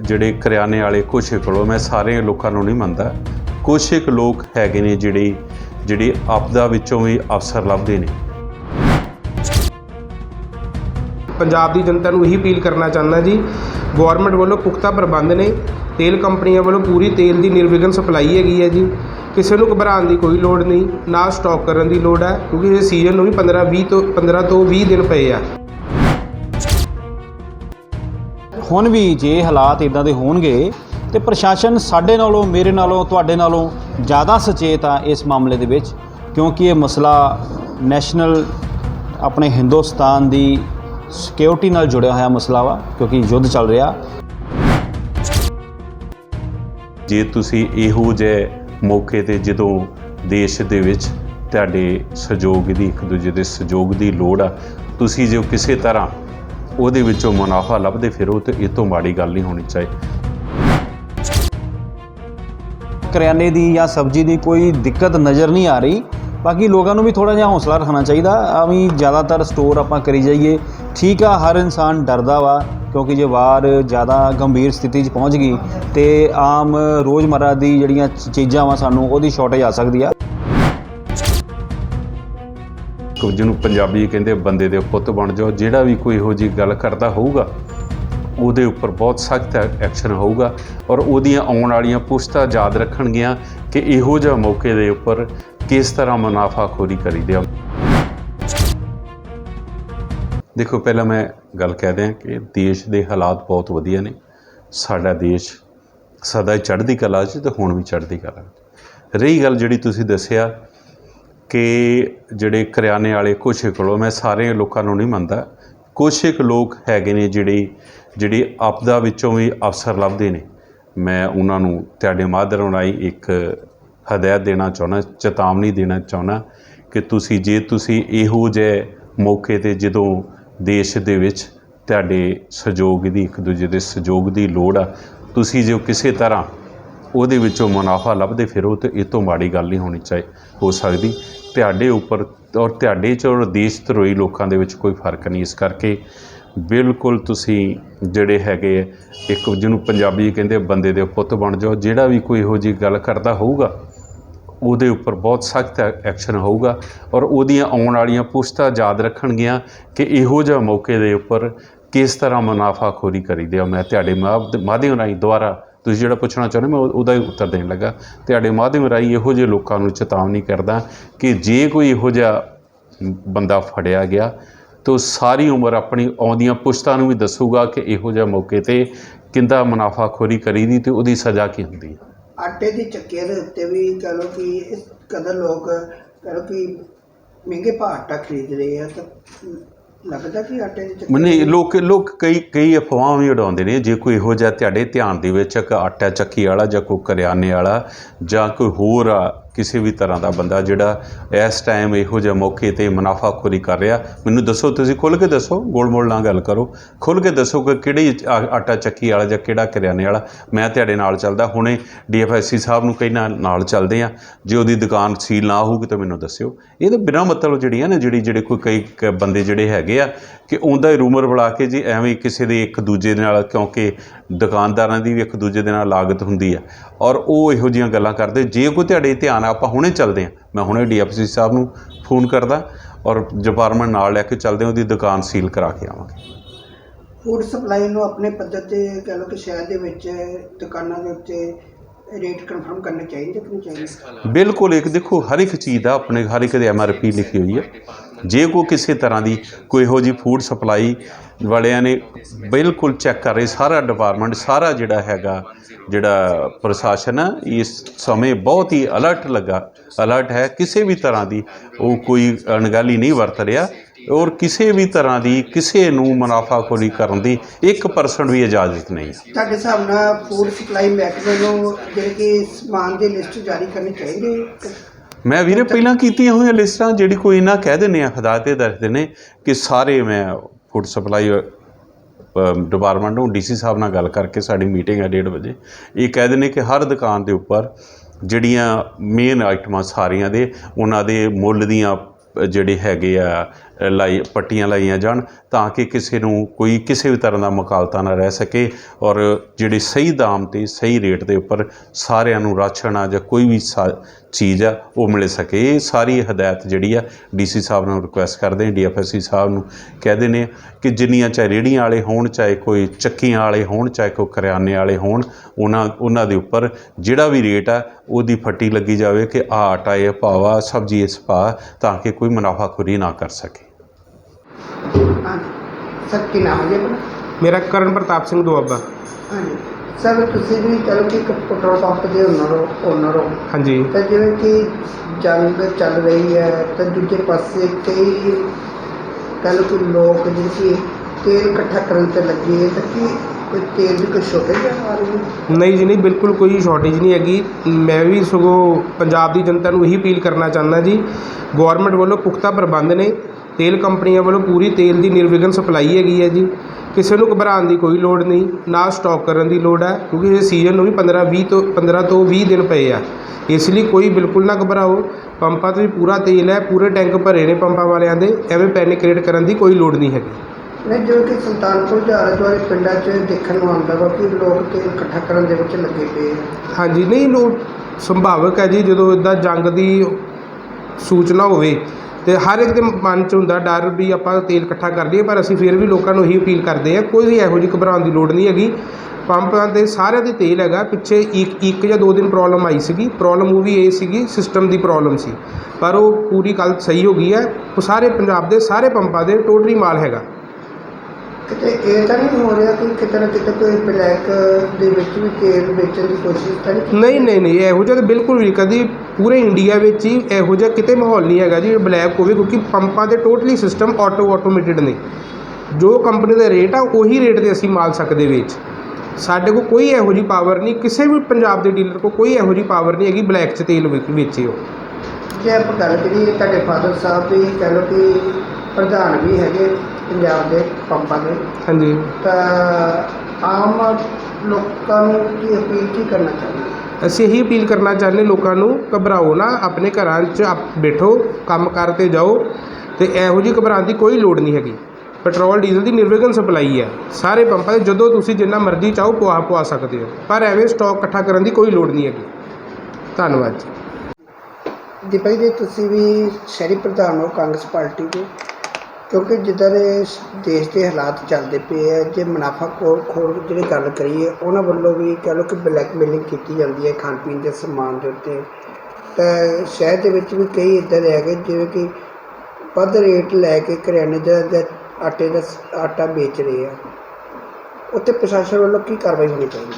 ਜਿਹੜੇ ਕਰਿਆਨੇ ਵਾਲੇ ਕੁਛ ਕੋਲੋਂ, ਮੈਂ ਸਾਰੇ ਲੋਕਾਂ ਨੂੰ ਨਹੀਂ ਮੰਨਦਾ। ਕੁਛ ਇੱਕ ਲੋਕ ਹੈਗੇ ਨੇ ਜਿਹੜੇ ਜਿਹੜੇ ਆਪਦਾ ਵਿੱਚੋਂ ਵੀ ਅਫਸਰ ਲੱਭਦੇ ਨੇ। ਪੰਜਾਬ ਦੀ ਜਨਤਾ ਨੂੰ ਇਹੀ ਅਪੀਲ ਕਰਨਾ ਚਾਹੁੰਦਾ ਜੀ ਗਵਰਨਮੈਂਟ ਵੱਲੋਂ ਪੁਖਤਾ ਪ੍ਰਬੰਧ ਨੇ, ਤੇਲ ਕੰਪਨੀਆਂ ਵੱਲੋਂ ਪੂਰੀ ਤੇਲ ਦੀ ਨਿਰਵਿਘਨ ਸਪਲਾਈ ਹੈਗੀ ਹੈ ਜੀ। ਕਿਸੇ ਨੂੰ ਘਬਰਾਉਣ ਦੀ ਕੋਈ ਲੋੜ ਨਹੀਂ, ਨਾ ਸਟਾਕ ਕਰਨ ਦੀ ਲੋੜ ਹੈ, ਕਿਉਂਕਿ ਇਹ ਸੀਜ਼ਨ ਨੂੰ ਵੀ 15 20 ਤੋਂ 15 ਤੋਂ 20 ਦਿਨ ਪਏ ਆ। ਹੁਣ ਵੀ ਜੇ ਹਾਲਾਤ ਇਦਾਂ ਦੇ ਹੋਣਗੇ ਤੇ ਪ੍ਰਸ਼ਾਸਨ ਸਾਡੇ ਨਾਲੋਂ, ਮੇਰੇ ਨਾਲੋਂ, ਤੁਹਾਡੇ ਨਾਲੋਂ ਜ਼ਿਆਦਾ ਸੁਚੇਤ ਆ ਇਸ ਮਾਮਲੇ ਦੇ ਵਿੱਚ, ਕਿਉਂਕਿ ਇਹ ਮਸਲਾ ਨੈਸ਼ਨਲ ਆਪਣੇ ਹਿੰਦੁਸਤਾਨ ਦੀ ਸਿਕਿਉਰਿਟੀ ਨਾਲ ਜੁੜਿਆ ਹੋਇਆ ਮਸਲਾ ਵਾ, ਕਿਉਂਕਿ ਯੁੱਧ ਚੱਲ ਰਿਹਾ। ਜੇ ਤੁਸੀਂ ਇਹੋ ਜਿਹੇ ਮੌਕੇ ਤੇ ਜਦੋਂ ਦੇਸ਼ ਦੇ ਵਿੱਚ ਤੁਹਾਡੇ ਸਹਿਯੋਗ ਦੀ, ਇੱਕ ਦੂਜੇ ਦੇ ਸਹਿਯੋਗ ਦੀ ਲੋੜ ਆ, ਤੁਸੀਂ ਜੋ ਕਿਸੇ ਤਰ੍ਹਾਂ ਉਹਦੇ ਵਿੱਚੋਂ ਮੁਨਾਫਾ ਲੱਭਦੇ ਫਿਰੋ ਤੇ ਇਹ ਤੋਂ ਮਾੜੀ ਗੱਲ ਨਹੀਂ ਹੋਣੀ ਚਾਹੀਦੀ ਕਰਿਆਨੇ ਦੀ ਜਾਂ ਸਬਜ਼ੀ ਦੀ ਕੋਈ ਦਿੱਕਤ ਨਜ਼ਰ ਨਹੀਂ ਆ ਰਹੀ। ਬਾਕੀ ਲੋਕਾਂ ਨੂੰ ਵੀ ਥੋੜਾ ਜਿਹਾ ਹੌਸਲਾ ਰੱਖਣਾ ਚਾਹੀਦਾ। ਆ ਵੀ ਜ਼ਿਆਦਾਤਰ ਸਟੋਰ ਆਪਾਂ ਕਰੀ ਜਾਈਏ। ਠੀਕ ਆ, ਹਰ ਇਨਸਾਨ ਡਰਦਾ ਵਾ, ਕਿਉਂਕਿ ਜੇ ਵਾਰ ਜ਼ਿਆਦਾ ਗੰਭੀਰ ਸਥਿਤੀ 'ਚ ਪਹੁੰਚ ਗਈ ਤੇ ਆਮ ਰੋਜ਼ਮਰਾ ਦੀ ਜਿਹੜੀਆਂ ਚੀਜ਼ਾਂ ਵਾ ਸਾਨੂੰ ਉਹਦੀ ਸ਼ਾਰਟੇਜ ਆ ਸਕਦੀ ਆ। ਜਿਹਨੂੰ ਪੰਜਾਬੀ ਕਹਿੰਦੇ ਬੰਦੇ ਦੇ ਪੁੱਤ ਬਣ ਜਾਓ, ਜਿਹੜਾ ਵੀ ਕੋਈ ਇਹੋ ਜੀ ਗੱਲ ਕਰਦਾ ਹੋਊਗਾ, ਉਹਦੇ ਉੱਪਰ ਬਹੁਤ ਸਖਤ ਐਕਸ਼ਨ ਹੋਊਗਾ ਔਰ ਉਹਦੀਆਂ ਆਉਣ ਵਾਲੀਆਂ ਪੁਸ਼ਤਾ ਯਾਦ ਰੱਖਣਗੀਆਂ ਕਿ ਇਹੋ ਜਿਹਾ ਮੌਕੇ ਦੇ ਉੱਪਰ ਕਿਸ ਤਰ੍ਹਾਂ ਮੁਨਾਫਾਖੋਰੀ ਕਰੀਦੇ ਆ। ਦੇਖੋ, ਪਹਿਲਾਂ ਮੈਂ ਗੱਲ ਕਹਿ ਦਿਆਂ ਕਿ ਦੇਸ਼ ਦੇ ਹਾਲਾਤ ਬਹੁਤ ਵਧੀਆ ਨੇ। ਸਾਡਾ ਦੇਸ਼ ਸਦਾ ਚੜ੍ਹਦੀ ਕਲਾ 'ਚ ਤੇ ਹੁਣ ਵੀ ਚੜ੍ਹਦੀ ਕਲਾ ਰਹੀ ਗੱਲ ਜਿਹੜੀ ਤੁਸੀਂ ਦੱਸਿਆ ਕਿ ਜਿਹੜੇ ਕਰਿਆਨੇ ਵਾਲੇ ਕੁਛ ਕੋਲੋਂ, ਮੈਂ ਸਾਰੇ ਲੋਕਾਂ ਨੂੰ ਨਹੀਂ ਮੰਨਦਾ। ਕੁਛ ਇੱਕ ਲੋਕ ਹੈਗੇ ਨੇ ਜਿਹੜੇ ਜਿਹੜੇ ਆਪਦਾ ਵਿੱਚੋਂ ਵੀ ਅਫਸਰ ਲੱਭਦੇ ਨੇ। ਮੈਂ ਉਹਨਾਂ ਨੂੰ ਤੁਹਾਡੇ ਮਾਧਿਅਮ ਰਾਹੀਂ ਇੱਕ ਹਦਾਇਤ ਦੇਣਾ ਚਾਹੁੰਦਾ, ਚੇਤਾਵਨੀ ਦੇਣਾ ਚਾਹੁੰਦਾ ਕਿ ਤੁਸੀਂ, ਜੇ ਤੁਸੀਂ ਇਹੋ ਜਿਹੇ ਮੌਕੇ ਤੇ ਜਦੋਂ ਦੇਸ਼ ਦੇ ਵਿੱਚ ਤੁਹਾਡੇ ਸਹਿਯੋਗ ਦੀ ਇੱਕ ਦੂਜੇ ਦੇ ਸਹਿਯੋਗ ਦੀ ਲੋੜ ਆ, ਤੁਸੀਂ ਜੋ ਕਿਸੇ ਤਰ੍ਹਾਂ ਉਹਦੇ ਵਿੱਚੋਂ ਮੁਨਾਫਾ ਲੱਭਦੇ ਫਿਰੋ ਤੇ ਇਹ ਤੋਂ ਮਾੜੀ ਗੱਲ ਨਹੀਂ ਹੋਣੀ ਚਾਹੀ ਹੋ ਸਕਦੀ। ਤੁਹਾਡੇ ਉੱਪਰ ਔਰ ਤੁਹਾਡੇ ਚ ਔਰ ਦੇਸ਼ ਧਰੋਈ ਲੋਕਾਂ ਦੇ ਵਿੱਚ ਕੋਈ ਫ਼ਰਕ ਨਹੀਂ। ਇਸ ਕਰਕੇ ਬਿਲਕੁਲ ਤੁਸੀਂ ਜਿਹੜੇ ਹੈਗੇ ਇੱਕ ਜਿਹਨੂੰ ਪੰਜਾਬੀ ਕਹਿੰਦੇ ਬੰਦੇ ਦੇ ਪੁੱਤ ਬਣ ਜਾਓ। ਜਿਹੜਾ ਵੀ ਕੋਈ ਇਹੋ ਜੀ ਗੱਲ ਕਰਦਾ ਹੋਊਗਾ, ਉਹਦੇ ਉੱਪਰ ਬਹੁਤ ਸਖਤ ਐਕਸ਼ਨ ਹੋਊਗਾ ਔਰ ਉਹਦੀਆਂ ਆਉਣ ਵਾਲੀਆਂ ਪੁਸ਼ਤਾ ਯਾਦ ਰੱਖਣਗੀਆਂ ਕਿ ਇਹੋ ਜਿਹਾ ਮੌਕੇ ਦੇ ਉੱਪਰ ਕਿਸ ਤਰ੍ਹਾਂ ਮੁਨਾਫਾਖੋਰੀ ਕਰੀਦੇ ਆ। ਮੈਂ ਤੁਹਾਡੇ ਮਾਧ- ਮਾਧਿਅਮ ਰਾਹੀਂ ਦੁਆਰਾ ਤੁਸੀਂ ਜਿਹੜਾ ਪੁੱਛਣਾ ਚਾਹੁੰਦੇ ਮੈਂ ਉਹਦਾ ਹੀ ਉੱਤਰ ਦੇਣ ਲੱਗਾ। ਤੁਹਾਡੇ ਮਾਧਿਅਮ ਰਾਹੀਂ ਇਹੋ ਜਿਹੇ ਲੋਕਾਂ ਨੂੰ ਚੇਤਾਵਨੀ ਕਰਦਾ ਕਿ ਜੇ ਕੋਈ ਇਹੋ ਜਿਹਾ ਬੰਦਾ ਫੜਿਆ ਗਿਆ, ਤਾਂ ਸਾਰੀ ਉਮਰ ਆਪਣੀ ਆਉਂਦੀਆਂ ਪੁਸ਼ਤਾਂ ਨੂੰ ਵੀ ਦੱਸੂਗਾ ਕਿ ਇਹੋ ਜਿਹਾ ਮੌਕੇ ਤੇ ਕਿੰਦਾ ਮੁਨਾਫਾਖੋਰੀ ਕਰੀ ਦੀ ਤੇ ਉਹਦੀ ਸਜ਼ਾ ਕੀ ਹੁੰਦੀ ਹੈ ਆਟੇ ਦੀ ਚੱਕੀਆਂ ਦੇ ਉੱਤੇ ਵੀ ਕਹ ਲਓ ਕਿ ਕਦਰ ਲੋਕ ਕਹ ਲਓ ਕਿ ਮਹਿੰਗੇ ਭਾਅ ਆਟਾ ਖਰੀਦ ਰਹੇ ਆ ਤਾਂ ਲੱਗਦਾ ਕਿ ਆਟੇ ਦੀ ਚੱਕੀ ਨਹੀਂ ਲੋਕ ਲੋਕ ਕਈ ਕਈ ਅਫਵਾਹਾਂ ਵੀ ਉਡਾਉਂਦੇ ਨੇ ਜੇ ਕੋਈ ਇਹੋ ਜਿਹਾ ਤੁਹਾਡੇ ਧਿਆਨ ਦੇ ਵਿੱਚ ਇੱਕ ਆਟਾ ਚੱਕੀ ਵਾਲਾ ਜਾਂ ਕੋਈ ਕਰਿਆਨੇ ਵਾਲਾ ਜਾਂ ਕੋਈ ਹੋਰ ਆ ਕਿਸੇ ਵੀ ਤਰ੍ਹਾਂ ਦਾ ਬੰਦਾ ਜਿਹੜਾ ਇਸ ਟਾਈਮ ਇਹੋ ਜਿਹੇ ਮੌਕੇ ਤੇ ਮੁਨਾਫਾਖੋਰੀ ਕਰ ਰਿਹਾ, ਮੈਨੂੰ ਦੱਸੋ, ਤੁਸੀਂ ਖੁੱਲ ਕੇ ਦੱਸੋ, ਗੋਲ-ਮੋਲ ਨਾਲ ਗੱਲ ਕਰੋ। ਖੁੱਲ ਕੇ ਦੱਸੋ ਕਿ ਕਿਹੜੀ ਆਟਾ ਚੱਕੀ ਵਾਲਾ ਜਾਂ ਕਿਹੜਾ ਕਰਿਆਨੇ ਵਾਲਾ। ਮੈਂ ਤੁਹਾਡੇ ਨਾਲ ਚੱਲਦਾ, ਹੁਣੇ ਡੀਐਫਐਸਸੀ ਸਾਹਿਬ ਨੂੰ ਕਹਿਣਾ ਨਾਲ ਚੱਲਦੇ ਆ ਜੇ ਉਹਦੀ ਦੁਕਾਨ ਸੀਲ ਨਾ ਹੋਊਗੀ ਤਾਂ ਮੈਨੂੰ ਦੱਸਿਓ। ਇਹ ਤਾਂ ਬਿਨਾਂ ਮਤਲਬ ਜਿਹੜੀਆਂ ਨਾ, ਜਿਹੜੀ, ਜਿਹੜੇ ਕੋਈ ਕਈ ਕ- ਬੰਦੇ ਜਿਹੜੇ ਹੈਗੇ ਆ, ਕਿ ਉਹਦਾ ਹੀ ਰੂਮਰ ਬੁਲਾ ਕੇ ਜੀ ਐਵੇਂ ਕਿਸੇ ਦੇ ਇੱਕ ਦੂਜੇ ਦੇ ਨਾਲ, ਕਿਉਂਕਿ ਦੁਕਾਨਦਾਰਾਂ ਦੀ ਵੀ ਇੱਕ ਦੂਜੇ ਦੇ ਨਾਲ ਲਾਗਤ ਹੁੰਦੀ ਆ। ਔਰ ਉਹ ਇਹੋ ਜਿਹੀਆਂ ਗੱਲਾਂ ਕਰਦੇ। ਜੇ ਕੋਈ ਤੁਹਾਡੇ ਧਿਆਨ ਆ ਆਪਾਂ ਹੁਣੇ ਚੱਲਦੇ ਆ। ਮੈਂ ਹੁਣੇ ਡੀਐਫਸੀ ਸਾਹਿਬ ਨੂੰ ਫੋਨ ਕਰਦਾ ਔਰ ਡਿਪਾਰਟਮੈਂਟ ਨਾਲ ਲੈ ਕੇ ਚੱਲਦੇ ਉਹਦੀ ਦੁਕਾਨ ਸੀਲ ਕਰਾ ਕੇ ਆਵਾਂਗੇ। ਫੂਡ ਸਪਲਾਈ ਨੂੰ ਆਪਣੇ ਪੱਧਰ ਤੇ ਕਹ ਲਓ ਕਿ ਸ਼ਹਿਰ ਦੇ ਵਿੱਚ ਦੁਕਾਨਾਂ ਦੇ ਉੱਤੇ ਰੇਟ ਕਨਫਰਮ ਕਰਨੇ ਚਾਹੀਦੇ ਕਿ ਨਹੀਂ ਚਾਹੀਦੇ? ਬਿਲਕੁਲ ਇੱਕ ਦੇਖੋ ਹਰ ਇੱਕ ਚੀਜ਼ ਦਾ ਆਪਣੇ ਹਰ ਇੱਕ ਦੇ ਐਮਆਰਪੀ ਲਿਖੀ ਹੋਈ ਹੈ ਜੇ ਕੋਈ ਕਿਸੇ ਤਰ੍ਹਾਂ ਦੀ ਕੋਈ ਇਹੋ ਜੀ ਫੂਡ ਸਪਲਾਈ ਵਾਲਿਆਂ ਨੇ ਬਿਲਕੁਲ ਚੈੱਕ ਕਰ ਰਹੇ, ਸਾਰਾ ਡਿਪਾਰਟਮੈਂਟ ਸਾਰਾ ਜਿਹੜਾ ਹੈਗਾ, ਜਿਹੜਾ ਪ੍ਰਸ਼ਾਸਨ ਹੈ ਇਸ ਸਮੇਂ ਬਹੁਤ ਹੀ ਅਲਰਟ ਲੱਗਾ। ਅਲਰਟ ਹੈ, ਕਿਸੇ ਵੀ ਤਰ੍ਹਾਂ ਦੀ ਉਹ ਕੋਈ ਅਣਗਹਿਲੀ ਨਹੀਂ ਵਰਤ ਰਿਹਾ ਔਰ ਕਿਸੇ ਵੀ ਤਰ੍ਹਾਂ ਦੀ ਕਿਸੇ ਨੂੰ ਮੁਨਾਫਾਖੋਰੀ ਕਰਨ ਦੀ 1% ਵੀ ਇਜਾਜ਼ਤ ਨਹੀਂ ਤੁਹਾਡੇ ਹਿਸਾਬ ਨਾਲ ਫੂਡ ਸਪਲਾਈ ਮਹਿਕਮੇ ਨੂੰ ਜਿਹੜੇ ਕਿ ਸਮਾਨ ਦੀ ਲਿਸਟ ਜਾਰੀ ਕਰਨੀ ਚਾਹੀਦੀ ਹੈ? ਮੈਂ ਵੀਰੇ ਪਹਿਲਾਂ ਕੀਤੀਆਂ ਹੋਈਆਂ ਲਿਸਟਾਂ ਜਿਹੜੀ ਕੋਈ ਨਾ ਕਹਿ ਦਿੰਦੇ ਆ ਹਦਾਇਤੇ ਦੱਸਦੇ ਨੇ ਕਿ ਸਾਰੇ ਮੈਂ ਫੂਡ ਸਪਲਾਈ ਡਿਪਾਰਟਮੈਂਟ ਨੂੰ ਡੀਸੀ ਸਾਹਿਬ ਨਾਲ ਗੱਲ ਕਰਕੇ ਸਾਡੀ ਮੀਟਿੰਗ ਹੈ 1:30 ਵਜੇ ਇਹ ਕਹਿ ਦਿੰਦੇ ਕਿ ਹਰ ਦੁਕਾਨ ਦੇ ਉੱਪਰ ਜਿਹੜੀਆਂ ਮੇਨ ਆਈਟਮਾਂ ਸਾਰੀਆਂ ਦੇ ਉਹਨਾਂ ਦੇ ਮੁੱਲ ਦੀਆਂ ਜਿਹੜੇ ਹੈਗੇ ਆ ਲਾਈ ਪੱਟੀਆਂ ਲਾਈਆਂ ਜਾਣ ਤਾਂ ਕਿ ਕਿਸੇ ਨੂੰ ਕੋਈ ਕਿਸੇ ਵੀ ਤਰ੍ਹਾਂ ਦਾ ਮੁਕਾਲਤਾ ਨਾ ਰਹਿ ਸਕੇ ਔਰ ਜਿਹੜੇ ਸਹੀ ਦਾਮ ਤੇ ਸਹੀ ਰੇਟ ਦੇ ਉੱਪਰ ਸਾਰਿਆਂ ਨੂੰ ਰਾਸ਼ਨ ਆ ਜਾਂ ਕੋਈ ਵੀ ਸਾ- ਚੀਜ਼ ਆ, ਉਹ ਮਿਲ ਸਕੇ। ਇਹ ਸਾਰੀ ਹਦਾਇਤ ਜਿਹੜੀ ਆ ਡੀਸੀ ਸਾਹਿਬ ਨੂੰ ਰਿਕੁਐਸਟ ਕਰਦੇ ਹਾਂ ਡੀਐਫਐਸਸੀ ਸਾਹਿਬ ਨੂੰ ਕਹਿ ਦਿੰਦੇ ਹਾਂ ਕਿ ਜਿੰਨੀਆਂ ਚਾਹੇ ਰੇਹੜੀਆਂ ਵਾਲੇ ਹੋਣ, ਚਾਹੇ ਕੋਈ ਚੱਕੀਆਂ ਵਾਲੇ ਹੋਣ, ਚਾਹੇ ਕੋਈ ਕਰਿਆਨੇ ਵਾਲੇ ਹੋਣ, ਉਹਨਾਂ ਉਹਨਾਂ ਦੇ ਉੱਪਰ ਜਿਹੜਾ ਵੀ ਰੇਟ ਆ, ਉਹਦੀ ਫੱਟੀ ਲੱਗੀ ਜਾਵੇ ਕਿ ਆਹ ਆਟਾ ਇਹ ਭਾਵਾ ਸਬਜ਼ੀ ਇਸ ਭਾਅ ਤਾਂ ਕਿ ਕੋਈ ਮੁਨਾਫਾਖੋਰੀ ਨਾ ਕਰ ਸਕੇ। ਹਾਂਜੀ। ਸਰ ਕੀ ਨਾਮ ਹੈ ਜੀ ਆਪਣਾ ਮੇਰਾ ਕਰਨ ਪ੍ਰਤਾਪ ਸਿੰਘ ਦੁਆਬਾ। ਹਾਂਜੀ। ਸਰ ਤੁਸੀਂ ਵੀ ਚਲੋ ਕਿ ਇੱਕ ਪੈਟਰੋਲ ਪੰਪ ਦੇ ਓਨਰ ਹੋ ਓਨਰ ਹੋ। ਹਾਂਜੀ। ਤਾਂ ਜਿਵੇਂ ਕਿ ਜੰਗ ਚੱਲ ਰਹੀ ਹੈ ਤਾਂ ਦੂਜੇ ਪਾਸੇ ਕਈ ਕਹਿ ਲਓ ਕਿ ਲੋਕ ਜਿਹੜੇ ਕਿ ਤੇਲ ਇਕੱਠਾ ਕਰਨ ਤੇ ਲੱਗੇ ਤਾਂ ਕੀ ਕੋਈ ਤੇਲ ਦੀ ਕੋਈ ਸ਼ੋਰਟੇਜ ਆ ਰਹੀ ਹੈ ਨਹੀਂ ਜੀ ਨਹੀਂ ਬਿਲਕੁਲ ਕੋਈ ਸ਼ਾਰਟੇਜ ਨਹੀਂ ਹੈਗੀ। ਮੈਂ ਵੀ ਸਗੋਂ ਪੰਜਾਬ ਦੀ ਜਨਤਾ ਨੂੰ ਇਹੀ ਅਪੀਲ ਕਰਨਾ ਚਾਹੁੰਦਾ ਜੀ। ਗਵਰਨਮੈਂਟ ਵੱਲੋਂ ਪੁਖਤਾ ਪ੍ਰਬੰਧ ਨੇ ਤੇਲ ਕੰਪਨੀਆਂ ਵੱਲੋਂ ਪੂਰੀ ਤੇਲ ਦੀ ਨਿਰਵਿਘਨ ਸਪਲਾਈ ਹੈਗੀ ਹੈ ਜੀ। ਕਿਸੇ ਨੂੰ ਘਬਰਾਉਣ ਦੀ ਕੋਈ ਲੋੜ ਨਹੀਂ ਨਾ ਸਟਾਕ ਕਰਨ ਦੀ ਲੋੜ ਹੈ ਕਿਉਂਕਿ ਇਹ ਸੀਜ਼ਨ ਨੂੰ ਵੀ 15 20 ਤੋਂ 15 ਤੋਂ 20 ਦਿਨ ਪਏ ਆ। ਇਸ ਲਈ ਕੋਈ ਬਿਲਕੁਲ ਨਾ ਘਬਰਾਓ ਪੰਪਾਂ 'ਤੇ ਵੀ ਪੂਰਾ ਤੇਲ ਹੈ ਪੂਰੇ ਟੈਂਕ ਭਰੇ ਨੇ ਪੰਪਾਂ ਵਾਲਿਆਂ ਦੇ ਐਵੇਂ ਪੈਨਿਕ ਕ੍ਰੀਏਟ ਕਰਨ ਦੀ ਕੋਈ ਲੋੜ ਨਹੀਂ ਹੈਗੀ। ਨਹੀਂ ਜਿਵੇਂ ਕਿ ਸੁਲਤਾਨਪੁਰ ਦੇ ਆਲੇ ਦੁਆਲੇ ਪਿੰਡਾਂ 'ਚ ਦੇਖਣ ਨੂੰ ਆਉਂਦਾ ਵਾ ਕਿ ਲੋਕ ਤੇਲ ਇਕੱਠਾ ਕਰਨ ਦੇ ਵਿੱਚ ਲੱਗੇ ਪਏ ਆ। ਹਾਂਜੀ ਨਹੀਂ ਲੋ ਸੰਭਾਵਕ ਹੈ ਜੀ ਜਦੋਂ ਇਦਾਂ ਜੰਗ ਦੀ ਸੂਚਨਾ ਹੋਵੇ ਅਤੇ ਹਰ ਇੱਕ ਦੇ ਮਨ 'ਚ ਹੁੰਦਾ ਡਰ ਵੀ ਆਪਾਂ ਤੇਲ ਇਕੱਠਾ ਕਰ ਲਈਏ, ਪਰ ਅਸੀਂ ਫਿਰ ਵੀ ਲੋਕਾਂ ਨੂੰ ਇਹੀ ਅਪੀਲ ਕਰਦੇ ਹਾਂ, ਕੋਈ ਵੀ ਇਹੋ ਜਿਹੀ ਘਬਰਾਉਣ ਦੀ ਲੋੜ ਨਹੀਂ ਹੈਗੀ। ਪੰਪਾਂ ਤੇ ਸਾਰਿਆਂ 'ਤੇ ਤੇਲ ਹੈਗਾ, ਪਿੱਛੇ ਇੱਕ ਇੱਕ ਜਾਂ ਦੋ ਦਿਨ ਪ੍ਰੋਬਲਮ ਆਈ ਸੀਗੀ ਪ੍ਰੋਬਲਮ ਉਹ ਵੀ ਇਹ ਸੀਗੀ ਸਿਸਟਮ ਦੀ ਪ੍ਰੋਬਲਮ ਸੀ। ਪਰ ਉਹ ਪੂਰੀ ਗੱਲ ਸਹੀ ਹੋ ਗਈ ਹੈ ਉਹ ਸਾਰੇ ਪੰਜਾਬ ਦੇ ਸਾਰੇ ਪੰਪਾਂ ਦੇ ਟੋਟਲੀ ਮਾਲ ਹੈਗਾ। ਕਿਤੇ ਇਹ ਤਾਂ ਨਹੀਂ ਹੋ ਰਿਹਾ ਕਿ ਕਿਤੇ ਨਾ ਕਿਤੇ ਕੋਈ ਬਲੈਕ ਦੇ ਵਿੱਚ ਵੀ ਤੇਲ ਵੇਚਣ ਦੀ ਕੋਸ਼ਿਸ਼ ਤਾਂ ਨਹੀਂ ਕੀਤੀ? ਨਹੀਂ ਨਹੀਂ ਨਹੀਂ ਇਹੋ ਜਿਹਾ ਤਾਂ ਬਿਲਕੁਲ ਵੀ। ਕਦੀ ਪੂਰੇ ਇੰਡੀਆ ਵਿੱਚ ਹੀ ਇਹੋ ਜਿਹਾ ਕਿਤੇ ਮਾਹੌਲ ਨਹੀਂ ਹੈਗਾ ਜੀ ਬਲੈਕ ਹੋਵੇ ਕਿਉਂਕਿ ਪੰਪਾਂ ਦੇ ਟੋਟਲੀ ਸਿਸਟਮ ਆਟੋ ਆਟੋਮੇਟਿਡ ਨੇ ਜੋ ਕੰਪਨੀ ਦਾ ਰੇਟ ਆ ਉਹੀ ਰੇਟ ਤੇ ਅਸੀਂ ਮਾਲ ਸਕਦੇ ਵੇਚ ਸਾਡੇ ਕੋਲ ਕੋਈ ਇਹੋ ਜਿਹੀ ਪਾਵਰ ਨਹੀਂ ਕਿਸੇ ਵੀ ਪੰਜਾਬ ਦੇ ਡੀਲਰ ਕੋਲ ਕੋਈ ਇਹੋ ਜਿਹੀ ਪਾਵਰ ਨਹੀਂ ਹੈਗੀ ਬਲੈਕ 'ਚ ਤੇਲ ਵੇਚ- ਵੇਚੇ ਉਹ ਜੇ ਆਪਾਂ ਗੱਲ ਕਰੀਏ ਤੁਹਾਡੇ ਫਾਦਰ ਸਾਹਿਬ ਵੀ ਕਹਿ ਲਓ ਕਿ ਪ੍ਰਧਾਨ ਵੀ ਹੈਗੇ ਪੰਜਾਬ ਦੇ ਪੰਪਾਂ ਦੇ। ਹਾਂਜੀ। ਤਾਂ ਆਮ ਲੋਕਾਂ ਨੂੰ ਕੀ ਅਪੀਲ ਕੀ ਕਰਨਾ ਚਾਹੁੰਦੇ ਅਸੀਂ ਇਹੀ ਅਪੀਲ ਕਰਨਾ ਚਾਹੁੰਦੇ ਲੋਕਾਂ ਨੂੰ ਘਬਰਾਓ ਨਾ ਆਪਣੇ ਘਰਾਂ 'ਚ ਆਪ ਬੈਠੋ ਕੰਮ ਕਰਦੇ ਜਾਓ ਤੇ ਇਹੋ ਜਿਹੀ ਘਬਰਾਉਣ ਦੀ ਕੋਈ ਲੋੜ ਨਹੀਂ ਹੈਗੀ। ਪੈਟਰੋਲ ਡੀਜ਼ਲ ਦੀ ਨਿਰਵਿਘਨ ਸਪਲਾਈ ਹੈ। ਸਾਰੇ ਪੰਪਾਂ 'ਤੇ ਜਦੋਂ ਤੁਸੀਂ ਜਿੰਨਾ ਮਰਜ਼ੀ ਚਾਹੋ ਪਵਾ ਪਵਾ ਸਕਦੇ ਹੋ ਪਰ ਐਵੇਂ ਸਟਾਕ ਇਕੱਠਾ ਕਰਨ ਦੀ ਕੋਈ ਲੋੜ ਨਹੀਂ ਹੈਗੀ। ਧੰਨਵਾਦ ਜੀ। ਦੀਪਕ ਜੀ ਤੁਸੀਂ ਵੀ ਸ਼ਹਿਰੀ ਪ੍ਰਧਾਨ ਹੋ ਕਾਂਗਰਸ ਪਾਰਟੀ ਦੇ। ਕਿਉਂਕਿ ਜਿੱਦਾਂ ਦੇ ਦੇਸ਼ ਦੇ ਹਾਲਾਤ ਚੱਲਦੇ ਪਏ ਆ, ਜੇ ਮੁਨਾਫਾ ਖੋਰ ਖੋਰ ਜਿਹੜੀ ਗੱਲ ਕਰੀਏ, ਉਹਨਾਂ ਵੱਲੋਂ ਵੀ ਕਹਿ ਲਓ ਕਿ ਬਲੈਕਮੇਲਿੰਗ ਕੀਤੀ ਜਾਂਦੀ ਹੈ ਖਾਣ ਪੀਣ ਦੇ ਸਮਾਨ ਦੇ ਉੱਤੇ। ਤਾਂ ਸ਼ਹਿਰ ਦੇ ਵਿੱਚ ਵੀ ਕਈ ਇੱਦਾਂ ਦੇ ਹੈਗੇ, ਜਿਵੇਂ ਕਿ ਵੱਧ ਰੇਟ ਲੈ ਕੇ ਕਰਿਆਨੇ ਦਾ ਆਟੇ ਦਾ ਸ- ਆਟਾ ਵੇਚ ਰਹੇ ਆ। ਉੱਤੇ ਪ੍ਰਸ਼ਾਸਨ ਵੱਲੋਂ ਕੀ ਕਾਰਵਾਈ ਹੋਣੀ ਚਾਹੀਦੀ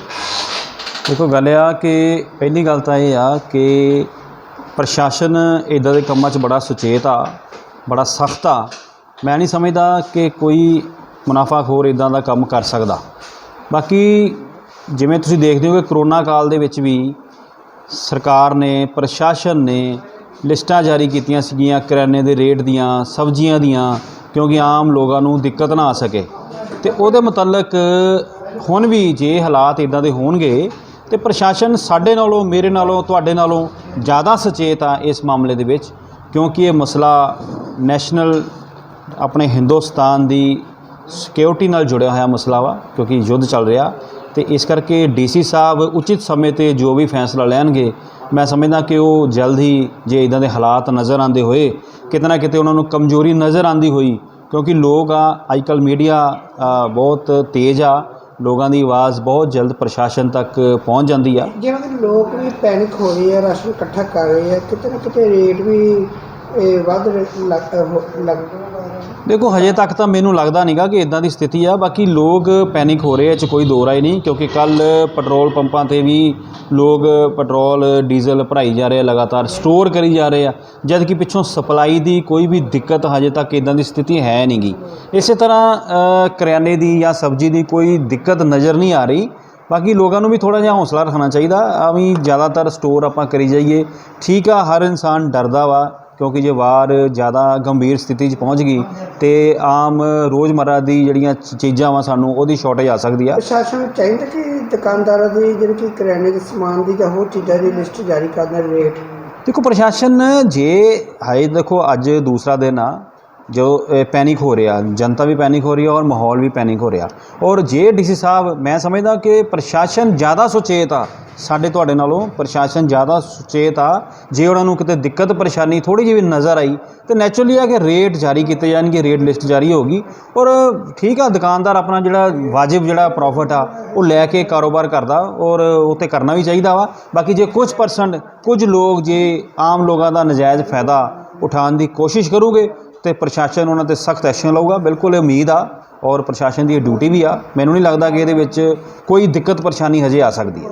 ਦੇਖੋ, ਗੱਲ ਆ ਕਿ ਪਹਿਲੀ ਗੱਲ ਤਾਂ ਇਹ ਆ ਕਿ ਪ੍ਰਸ਼ਾਸਨ ਇਦਾਂ ਦੇ ਕੰਮਾਂ 'ਚ ਬੜਾ ਸੁਚੇਤ ਆ, ਬੜਾ ਸਖਤ ਆ। ਮੈਂ ਨਹੀਂ ਸਮਝਦਾ ਕਿ ਕੋਈ ਮੁਨਾਫਾਖੋਰ ਇਦਾਂ ਦਾ ਕੰਮ ਕਰ ਸਕਦਾ। ਬਾਕੀ ਜਿਵੇਂ ਤੁਸੀਂ ਦੇਖਦੇ ਹੋ ਕਿ ਕਰੋਨਾ ਕਾਲ ਦੇ ਵਿੱਚ ਵੀ ਸਰਕਾਰ ਨੇ, ਪ੍ਰਸ਼ਾਸਨ ਨੇ ਲਿਸਟਾਂ ਜਾਰੀ ਕੀਤੀਆਂ ਸੀਗੀਆਂ ਕਰਿਆਨੇ ਦੇ ਰੇਟ ਦੀਆਂ, ਸਬਜ਼ੀਆਂ ਦੀਆਂ, ਕਿਉਂਕਿ ਆਮ ਲੋਕਾਂ ਨੂੰ ਦਿੱਕਤ ਨਾ ਆ ਸਕੇ। ਤੇ ਉਹਦੇ ਮੁਤਲਕ ਹੁਣ ਵੀ ਜੇ ਹਾਲਾਤ ਇਦਾਂ ਦੇ ਹੋਣਗੇ ਤੇ ਪ੍ਰਸ਼ਾਸਨ ਸਾਡੇ ਨਾਲੋਂ, ਮੇਰੇ ਨਾਲੋਂ, ਤੁਹਾਡੇ ਨਾਲੋਂ ਜ਼ਿਆਦਾ ਸੁਚੇਤ ਆ ਇਸ ਮਾਮਲੇ ਦੇ ਵਿੱਚ, ਕਿਉਂਕਿ ਇਹ ਮਸਲਾ ਨੈਸ਼ਨਲ ਆਪਣੇ ਹਿੰਦੁਸਤਾਨ ਦੀ ਸਿਕਿਉਰਿਟੀ ਨਾਲ ਜੁੜਿਆ ਹੋਇਆ ਮਸਲਾ ਵਾ ਕਿਉਂਕਿ ਯੁੱਧ ਚੱਲ ਰਿਹਾ ਤੇ ਇਸ ਕਰਕੇ ਡੀਸੀ ਸਾਹਿਬ ਉਚਿਤ ਸਮੇਂ ਤੇ ਜੋ ਵੀ ਫੈਸਲਾ ਲੈਣਗੇ, ਮੈਂ ਸਮਝਦਾ ਕਿ ਉਹ ਜਲਦ ਹੀ ਜੇ ਇਦਾਂ ਦੇ ਹਾਲਾਤ ਨਜ਼ਰ ਆਉਂਦੇ ਹੋਏ, ਕਿਤੇ ਨਾ ਕਿਤੇ ਉਹਨਾਂ ਨੂੰ ਕਮਜ਼ੋਰੀ ਨਜ਼ਰ ਆਉਂਦੀ ਹੋਈ, ਕਿਉਂਕਿ ਲੋਕ ਆ ਅੱਜਕੱਲ ਮੀਡੀਆ ਬਹੁਤ ਤੇਜ਼ ਆ, ਲੋਕਾਂ ਦੀ ਆਵਾਜ਼ ਬਹੁਤ ਜਲਦ ਪ੍ਰਸ਼ਾਸਨ ਤੱਕ ਪਹੁੰਚ ਜਾਂਦੀ ਆ। ਜਿਵੇਂ ਕਿ ਲੋਕ ਵੀ ਪੈਨਿਕ ਹੋ ਰਹੇ ਆ ਰਾਸ਼ਨ ਇਕੱਠਾ ਕਰ ਰਹੇ ਆ, ਕਿਤੇ ਨਾ ਕਿਤੇ ਰੇਟ ਵੀ ਵੱਧ ਲੱਗ ਲੱਗ ਦੇਖੋ, ਹਜੇ ਤੱਕ ਤਾਂ ਮੈਨੂੰ ਲੱਗਦਾ ਨਹੀਂਗਾ ਕਿ ਇਦਾਂ ਦੀ ਸਥਿਤੀ ਆ। ਬਾਕੀ ਲੋਕ ਪੈਨਿਕ ਹੋ ਰਹੇ ਇਹ 'ਚ ਕੋਈ ਦੋ ਰਾਏ ਨਹੀਂ, ਕਿਉਂਕਿ ਕੱਲ ਪੈਟਰੋਲ ਪੰਪਾਂ ਤੇ ਵੀ ਲੋਕ ਪੈਟਰੋਲ ਡੀਜ਼ਲ ਭਰਾਈ ਜਾ ਰਹੇ ਆ, ਲਗਾਤਾਰ ਸਟੋਰ ਕਰੀ ਜਾ ਰਹੇ ਆ। ਜਦ ਕਿ ਪਿੱਛੋਂ ਸਪਲਾਈ ਦੀ ਕੋਈ ਵੀ ਦਿੱਕਤ ਹਜੇ ਤੱਕ ਇਦਾਂ ਦੀ ਸਥਿਤੀ ਹੈ ਨਹੀਂਗੀ ਇਸੇ ਤਰ੍ਹਾਂ ਕਰਿਆਨੇ ਦੀ ਜਾਂ ਸਬਜ਼ੀ ਦੀ ਕੋਈ ਦਿੱਕਤ ਨਜ਼ਰ ਨਹੀਂ ਆ ਰਹੀ। ਬਾਕੀ ਲੋਕਾਂ ਨੂੰ ਵੀ ਥੋੜਾ ਜਿਹਾ ਹੌਸਲਾ ਰੱਖਣਾ ਚਾਹੀਦਾ। ਆ ਵੀ ਜ਼ਿਆਦਾਤਰ ਸਟੋਰ ਆਪਾਂ ਕਰੀ ਜਾਈਏ। ਠੀਕ ਆ, ਹਰ ਇਨਸਾਨ ਡਰਦਾ ਵਾ। ਕਿਉਂਕਿ ਜੇ ਵਾਰ ਜ਼ਿਆਦਾ ਗੰਭੀਰ ਸਥਿਤੀ 'ਚ ਪਹੁੰਚ ਗਈ ਤੇ ਆਮ ਰੋਜ਼ਮਰਰਾ ਦੀ ਜਿਹੜੀਆਂ ਚੀਜ਼ਾਂ ਵਾ ਸਾਨੂੰ ਉਹਦੀ ਸ਼ਾਰਟੇਜ ਆ ਸਕਦੀ ਆ। ਪ੍ਰਸ਼ਾਸਨ ਨੂੰ ਚਾਹੀਦਾ ਕਿ ਦੁਕਾਨਦਾਰਾਂ ਦੀ ਜਿਹੜੀ ਕਿ ਕਰਿਆਨੇ ਦੇ ਸਮਾਨ ਦੀ ਜਾਂ ਹੋਰ ਚੀਜ਼ਾਂ ਦੀ ਲਿਸਟ ਜਾਰੀ ਕਰਨਾ ਰੇਟ। ਦੇਖੋ ਪ੍ਰਸ਼ਾਸਨ ਜੇ ਹਾਏ ਦੇਖੋ ਅੱਜ ਦੂਸਰਾ ਦਿਨ ਆ ਜੋ ਪੈਨਿਕ ਹੋ ਰਿਹਾ, ਜਨਤਾ ਵੀ ਪੈਨਿਕ ਹੋ ਰਹੀ ਹੈ ਔਰ ਮਾਹੌਲ ਵੀ ਪੈਨਿਕ ਹੋ ਰਿਹਾ। ਔਰ ਜੇ ਡੀਸੀ ਸਾਹਿਬ, ਮੈਂ ਸਮਝਦਾ ਕਿ ਪ੍ਰਸ਼ਾਸਨ ਜ਼ਿਆਦਾ ਸੁਚੇਤ ਆ, ਸਾਡੇ ਤੁਹਾਡੇ ਨਾਲੋਂ ਪ੍ਰਸ਼ਾਸਨ ਜ਼ਿਆਦਾ ਸੁਚੇਤ ਆ। ਜੇ ਉਹਨਾਂ ਨੂੰ ਕਿਤੇ ਦਿੱਕਤ, ਪਰੇਸ਼ਾਨੀ ਥੋੜੀ ਜਿਹੀ ਵੀ ਨਜ਼ਰ ਆਈ, ਤੇ ਨੈਚੁਰਲੀ ਆ ਕਿ ਰੇਟ ਜਾਰੀ ਕੀਤੇ ਜਾਣਗੇ ਰੇਟ ਲਿਸਟ ਜਾਰੀ ਹੋਗੀ ਔਰ ਠੀਕ ਆ, ਦੁਕਾਨਦਾਰ ਆਪਣਾ ਜਿਹੜਾ ਵਾਜਿਬ ਜਿਹੜਾ ਪ੍ਰੋਫਿਟ ਆ, ਉਹ ਲੈ ਕੇ ਕਾਰੋਬਾਰ ਕਰਦਾ ਔਰ ਉਹ ਤੇ ਕਰਨਾ ਵੀ ਚਾਹੀਦਾ ਵਾ। ਬਾਕੀ ਜੇ ਕੁਝ ਪਰਸੈਂਟ ਕੁਝ ਲੋਕ, ਜੇ ਆਮ ਲੋਕਾਂ ਦਾ ਨਜਾਇਜ਼ ਫਾਇਦਾ ਉਠਾਉਣ ਦੀ ਕੋਸ਼ਿਸ਼ ਕਰੂਗੇ ਤੇ ਪ੍ਰਸ਼ਾਸਨ ਉਹਨਾਂ ਤੇ ਸਖਤ ਐਕਸ਼ਨ ਲਊਗਾ। ਬਿਲਕੁਲ ਇਹ ਉਮੀਦ ਆ ਔਰ ਪ੍ਰਸ਼ਾਸਨ ਦੀ ਇਹ ਡਿਊਟੀ ਵੀ ਆ। ਮੈਨੂੰ ਨਹੀਂ ਲੱਗਦਾ ਕਿ ਇਹਦੇ ਵਿੱਚ ਕੋਈ ਦਿੱਕਤ ਪਰੇਸ਼ਾਨੀ ਹਜੇ ਆ ਸਕਦੀ ਹੈ।